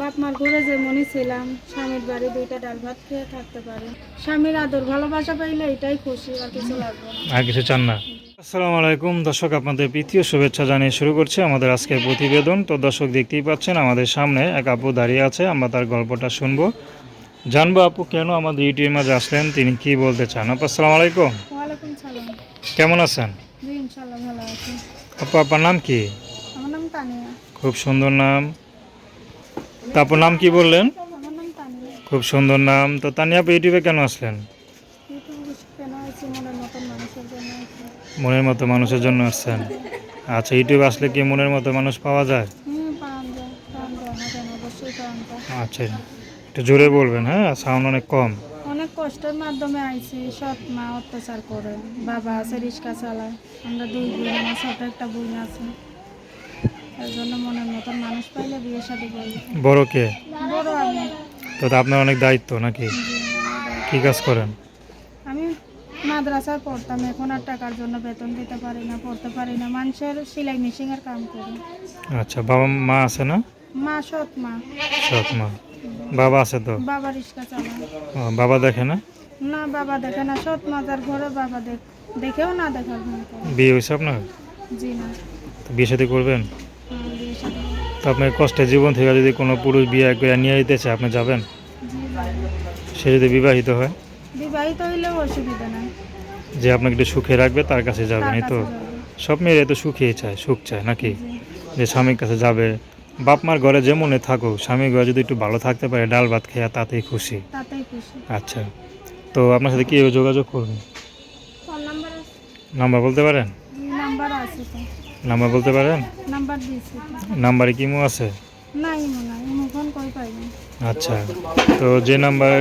বাপ মার ঘরে যে মনে ছিলাম স্বামীর বাড়ি দুইটা ডাল ভাত খেয়ে থাকতে পারে। স্বামীর আদর ভালোবাসা পাইলে এটাই খুশি আর কিছু লাগবে আর কিছু চান না? আসসালামু আলাইকুম দর্শক আপনাদের প্রীতীয় শুভেচ্ছা জানিয়ে শুরু করছি আমাদের আজকের প্রতিবেদন। তো দর্শক দেখতেই পাচ্ছেন আমাদের সামনে এক আপু দাঁড়িয়ে আছে আমরা তার গল্পটা শুনব। জানব আপু কেন আমাদের ইউটিউবের মাঝে আসলেন তিনি কি বলতে চান? আপু আসসালামু আলাইকুম। ওয়ালাইকুম সালাম। কেমন আছেন? জি ইনশাল্লাহ ভালো আছি। আপু আপনার নাম কি? আমার নাম তানিয়া। খুব সুন্দর নাম। তারপর নাম কি বললেন? খুব সুন্দর নাম। তো তানিয়া ইউটিউবে কেন আসলেন? মনের মতো মানুষের জন্য আসছেন। আচ্ছা ইউটিউবে আসলে কি মনের মতো মানুষ পাওয়া যায়? আচ্ছা একটু জোরে বলবেন হ্যাঁ? সাউন্ড অনেক কম। অনেক কষ্টের মাধ্যমে আইছি, সৎ মা অত্যাচার করে। বাবা আছে, রিক্সা চালায়। আমরা দুই আমার ছোট একটা আছে। তার জন্য মনের মতন মানুষ পাইলে বিয়ে শাদি করি বড় কে? বড় আমি। তো আপনার অনেক দায়িত্ব নাকি? কি কাজ করেন? আমি মাদ্রাসায় পড়তাম এখন আর টাকার জন্য বেতন দিতে পারি না পড়তে পারি না। মানুষের সেলাই মেশিনের কাম করি। আচ্ছা বাবা মা আছে না? মা সৎ মা। সৎ মা। বাবা আছে তো? বাবা রিক্সা চালায়। বাবা দেখে না? না বাবা দেখে না। সৎ মাতার ঘরে বাবা দেখ দেখেও না দেখার বিয়ে হয়েছে আপনার? জি না। বিয়ে সাথে করবেন? তো আপনার কষ্টের জীবন থেকে যদি কোনো পুরুষ বিয়ে করে নিয়ে যেতে চায় আপনি যাবেন? সে যদি বিবাহিত হয়? বিবাহিত হইলেও অসুবিধা নাই। যে আপনাকে একটু সুখে রাখবে তার কাছে যাবেন এই তো। সব মেয়েরা তো সুখেই চায় সুখ চায় নাকি? যে স্বামীর কাছে যাবে। বাপ মার ঘরে যেমনে থাকুক স্বামীর ঘরে যদি একটু ভালো থাকতে পারে ডাল ভাত খেয়ে তাতেই খুশি। আচ্ছা তো আপনার সাথে কীভাবে যোগাযোগ করবেন? নাম্বার বলতে পারেন? নাম্বার আছে নাম্বার বলতে পারেন? নাম্বার দিয়েছি। নাম্বারে কিমো আছে? না ইমো না ইমো ফোন কই পাইনি আচ্ছা তো যে নাম্বার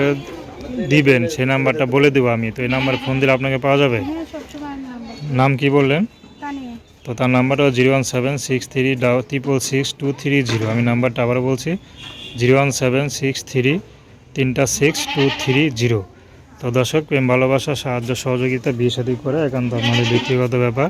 দিবেন সেই নাম্বারটা বলে দেবো আমি। তো এই নাম্বারে ফোন দিলে আপনাকে পাওয়া যাবে? হ্যাঁ নাম কি বললেন? তা তো তার নাম্বারটা zero one seven six three triple six two three zero. আমি নাম্বারটা আবার বলছি zero one seven six three তিনটা সিক্স টু থ্রি জিরো। তো দর্শক প্রেম ভালোবাসা সাহায্য সহযোগিতা বিয়ে সাথে করে একান্ত আমাদের ব্যক্তিগত ব্যাপার।